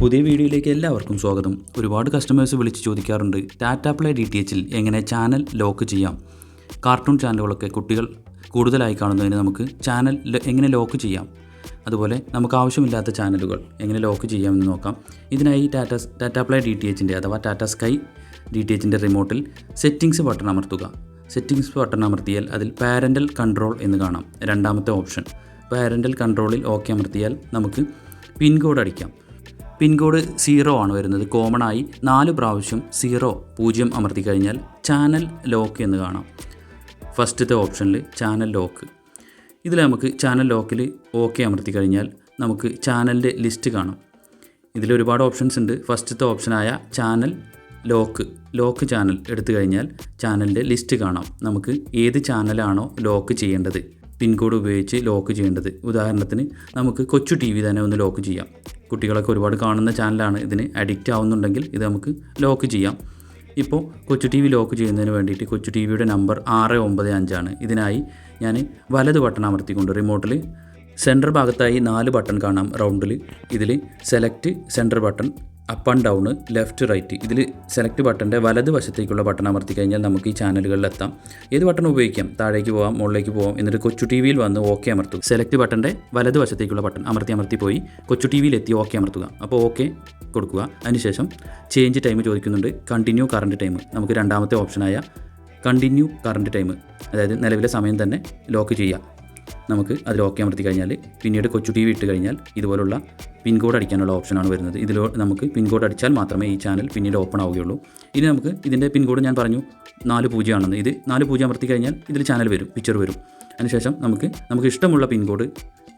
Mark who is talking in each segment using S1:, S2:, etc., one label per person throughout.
S1: പുതിയ വീഡിയോയിലേക്ക് എല്ലാവർക്കും സ്വാഗതം. ഒരുപാട് കസ്റ്റമേഴ്സ് വിളിച്ച് ചോദിക്കാറുണ്ട് ടാറ്റാ പ്ലേ ഡി ടി എച്ചിൽ എങ്ങനെ ചാനൽ ലോക്ക് ചെയ്യാം? കാർട്ടൂൺ ചാനലുകളൊക്കെ കുട്ടികൾ കൂടുതലായി കാണുന്നതിന് നമുക്ക് ചാനൽ എങ്ങനെ ലോക്ക് ചെയ്യാം? അതുപോലെ നമുക്ക് ആവശ്യമില്ലാത്ത ചാനലുകൾ എങ്ങനെ ലോക്ക് ചെയ്യാമെന്ന് നോക്കാം. ഇതിനായി Tata Tata play D T എച്ചിന്റെ അഥവാ ടാറ്റ സ്കൈ ഡി ടി എച്ചിന്റെ റിമോട്ടിൽ സെറ്റിംഗ്സ് ബട്ടൺ അമർത്തുക. സെറ്റിംഗ്സ് ബട്ടൺ അമർത്തിയാൽ അതിൽ പാരന്റൽ കൺട്രോൾ എന്ന് കാണാം. രണ്ടാമത്തെ ഓപ്ഷൻ പാരന്റൽ കൺട്രോളിൽ ഓക്കെ അമർത്തിയാൽ നമുക്ക് പിൻ കോഡ് അടിക്കാം. പിൻ കോഡ് സീറോ ആണ് വരുന്നത്. കോമൺ ആയി നാല് പ്രാവശ്യം സീറോ പൂജ്യം അമർത്തി കഴിഞ്ഞാൽ ചാനൽ ലോക്ക് എന്ന് കാണാം. ഫസ്റ്റത്തെ ഓപ്ഷനിൽ ചാനൽ ലോക്ക്. ഇതിൽ നമുക്ക് ചാനൽ ലോക്കിൽ ഓക്കെ അമർത്തി കഴിഞ്ഞാൽ നമുക്ക് ചാനലിന്റെ ലിസ്റ്റ് കാണാം. ഇതിൽ ഒരുപാട് ഓപ്ഷൻസ് ഉണ്ട്. ഫസ്റ്റത്തെ ഓപ്ഷനായ ചാനൽ ലോക്ക്. ലോക്ക് ചാനൽ എടുത്തു കഴിഞ്ഞാൽ ചാനലിന്റെ ലിസ്റ്റ് കാണാം. നമുക്ക് ഏത് ചാനലാണോ ലോക്ക് ചെയ്യേണ്ടത്. പിൻകോഡ് ഉപയോഗിച്ച് ലോക്ക് ചെയ്യേണ്ടത്. ഉദാഹരണത്തിന് നമുക്ക് കൊച്ചു ടി വി തന്നെ ഒന്ന് ലോക്ക് ചെയ്യാം. കുട്ടികളൊക്കെ ഒരുപാട് കാണുന്ന ചാനലാണ്. ഇതിന് അഡിക്റ്റ് ആവുന്നുണ്ടെങ്കിൽ ഇത് നമുക്ക് ലോക്ക് ചെയ്യാം. ഇപ്പോൾ കൊച്ചു ടി വി ലോക്ക് ചെയ്യുന്നതിന് വേണ്ടിയിട്ട് കൊച്ചു ടി വിയുടെ നമ്പർ ആറ് ഒമ്പത് അഞ്ചാണ് ഇതിനായി ഞാൻ വലത് ബട്ടൺ അമർത്തിക്കൊണ്ട് റിമോട്ടിൽ സെന്റർ ഭാഗത്തായി നാല് ബട്ടൺ കാണാം. റൗണ്ടിൽ ഇതിൽ select centre button up and down left right ഇതിൽ സെലക്ട് ബട്ടന്റെ വലത് വശത്തേക്കുള്ള ബട്ടൺ അമർത്തി കഴിഞ്ഞാൽ നമുക്ക് ഈ ചാനലുകളിൽ എത്താം. ഏത് ബട്ടൺ ഉപയോഗിക്കാം? താഴേക്ക് പോകാം മുകളിലേക്ക് പോകാം എന്നിട്ട് കൊച്ചു ടി വിയിൽ വന്ന് ഓക്കെ അമർത്തും സെലക്ട് ബട്ടന്റെ വലത് വശത്തേക്കുള്ള ബട്ടൺ അമർത്തി അമർത്തി പോയി കൊച്ചു ടി വിയിൽ എത്തി ഓക്കെ അമർത്തുക. അപ്പോൾ ഓക്കെ കൊടുക്കുക. അതിനുശേഷം ചേഞ്ച് ടൈം ചോദിക്കുന്നുണ്ട്. കണ്ടിന്യൂ കറണ്ട് ടൈം നമുക്ക് രണ്ടാമത്തെ ഓപ്ഷനായ കണ്ടിന്യൂ കറണ്ട് ടൈം അതായത് നിലവിലെ സമയം തന്നെ ലോക്ക് ചെയ്യാം നമുക്ക് അതിൽ ഓക്കെ അമർത്തി കഴിഞ്ഞാൽ പിന്നീട് കൊച്ചു ടി വി ഇട്ട് കഴിഞ്ഞാൽ ഇതുപോലുള്ള പിൻകോഡ് അടിക്കാനുള്ള ഓപ്ഷനാണ് വരുന്നത്. ഇതിൽ നമുക്ക് പിൻകോഡ് അടിച്ചാൽ മാത്രമേ ഈ ചാനൽ പിന്നീട് ഓപ്പൺ ആവുകയുള്ളൂ. ഇനി നമുക്ക് ഇതിന്റെ പിൻകോഡ് ഞാൻ പറഞ്ഞു നാല് പൂജ്യമാണെന്ന് ഇത് നാല് പൂജ്യം അമർത്തി കഴിഞ്ഞാൽ ഇതിൽ ചാനൽ വരും പിക്ചർ വരും. അതിനുശേഷം നമുക്ക് നമുക്ക് ഇഷ്ടമുള്ള പിൻകോഡ്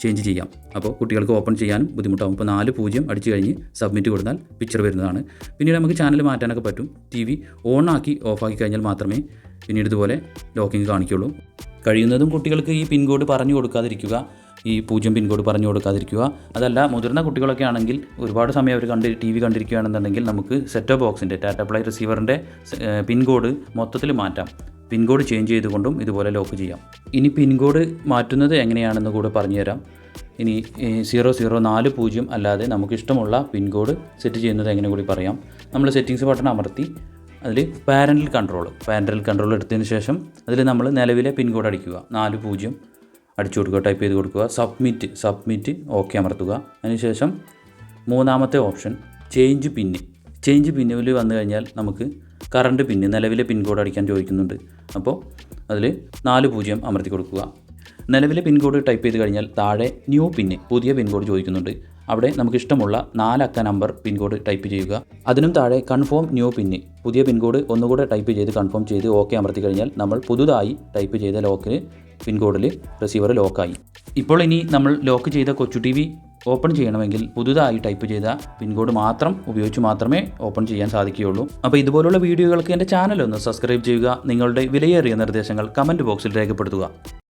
S1: ചേഞ്ച് ചെയ്യാം. അപ്പോൾ കുട്ടികൾക്ക് ഓപ്പൺ ചെയ്യാനും ബുദ്ധിമുട്ടാകും ഇപ്പോൾ നാല് പൂജ്യം അടിച്ച് കഴിഞ്ഞ് സബ്മിറ്റ് കൊടുത്താൽ പിക്ചർ വരുന്നതാണ്. പിന്നീട് നമുക്ക് ചാനൽ മാറ്റാനൊക്കെ പറ്റും. ടി വി ഓണാക്കി ഓഫാക്കി കഴിഞ്ഞാൽ മാത്രമേ പിന്നീട് ഇതുപോലെ ലോക്കിങ് കാണിക്കുള്ളൂ കഴിയുന്നതും കുട്ടികൾക്ക് ഈ പിൻകോഡ് പറഞ്ഞു കൊടുക്കാതിരിക്കുക ഈ പൂജ്യം പിൻകോഡ് പറഞ്ഞു കൊടുക്കാതിരിക്കുക. അതല്ല മുതിർന്ന കുട്ടികളൊക്കെ ആണെങ്കിൽ ഒരുപാട് സമയം അവർ കണ്ട് ടി വി കണ്ടിരിക്കുകയാണെന്നുണ്ടെങ്കിൽ നമുക്ക് സെറ്റോ ബോക്സിന്റെ ടാറ്റ പ്ലൈ റിസീവറിന്റെ പിൻകോഡ് മൊത്തത്തിൽ മാറ്റാം. പിൻകോഡ് ചേഞ്ച് ചെയ്തുകൊണ്ടും ഇതുപോലെ ലോക്ക് ചെയ്യാം. ഇനി പിൻകോഡ് മാറ്റുന്നത് എങ്ങനെയാണെന്ന് കൂടെ പറഞ്ഞുതരാം. ഇനി സീറോ സീറോ നാല് പൂജ്യം അല്ലാതെ നമുക്കിഷ്ടമുള്ള പിൻകോഡ് പിൻ സെറ്റ് ചെയ്യുന്നത് എങ്ങനെ കൂടി പറയാം. നമ്മൾ സെറ്റിങ്സ് ബട്ടൺ അമർത്തി അതിൽ പാരന്റൽ കൺട്രോൾ പാരന്റൽ കൺട്രോൾ എടുത്തതിന് ശേഷം അതിൽ നമ്മൾ നിലവിലെ പിൻകോഡ് അടിക്കുക. നാല് പൂജ്യം അടിച്ചു കൊടുക്കുക ടൈപ്പ് ചെയ്ത് കൊടുക്കുക. സബ്മിറ്റ് സബ്മിറ്റ് ഓക്കെ അമർത്തുക. അതിനുശേഷം മൂന്നാമത്തെ ഓപ്ഷൻ ചേഞ്ച് പിന്ന് ചേഞ്ച് പിന്നിൽ വന്നു കഴിഞ്ഞാൽ നമുക്ക് കറണ്ട് പിന്ന് നിലവിലെ പിൻകോഡ് അടിക്കാൻ ചോദിക്കുന്നുണ്ട്. അപ്പോൾ അതിൽ നാല് പൂജ്യം അമർത്തി കൊടുക്കുക. നിലവിലെ പിൻകോഡ് ടൈപ്പ് ചെയ്ത് കഴിഞ്ഞാൽ താഴെ ന്യൂ പിന്ന് പുതിയ പിൻകോഡ് ചോദിക്കുന്നുണ്ട്. അവിടെ നമുക്ക് ഇഷ്ടമുള്ള നാലക്ക നമ്പർ പിൻകോഡ് ടൈപ്പ് ചെയ്യുക. അതിനും താഴെ കൺഫേം ന്യൂ പിന്ന് പുതിയ പിൻകോഡ് ഒന്നുകൂടെ ടൈപ്പ് ചെയ്ത് കൺഫേം ചെയ്ത് ഓക്കെ അമർത്തി കഴിഞ്ഞാൽ നമ്മൾ പുതുതായി ടൈപ്പ് ചെയ്ത ലോക്കിന് പിൻകോഡിൽ റിസീവർ ലോക്കായി. ഇപ്പോൾ ഇനി നമ്മൾ ലോക്ക് ചെയ്ത കൊച്ചു ടി വി ഓപ്പൺ ചെയ്യണമെങ്കിൽ പുതുതായി ടൈപ്പ് ചെയ്ത പിൻകോഡ് മാത്രം ഉപയോഗിച്ച് മാത്രമേ ഓപ്പൺ ചെയ്യാൻ സാധിക്കുകയുള്ളൂ. അപ്പോൾ ഇതുപോലുള്ള വീഡിയോകൾക്ക് എന്റെ ചാനൽ ഒന്ന് സബ്സ്ക്രൈബ് ചെയ്യുക. നിങ്ങളുടെ വിലയേറിയ നിർദ്ദേശങ്ങൾ കമന്റ് ബോക്സിൽ രേഖപ്പെടുത്തുക.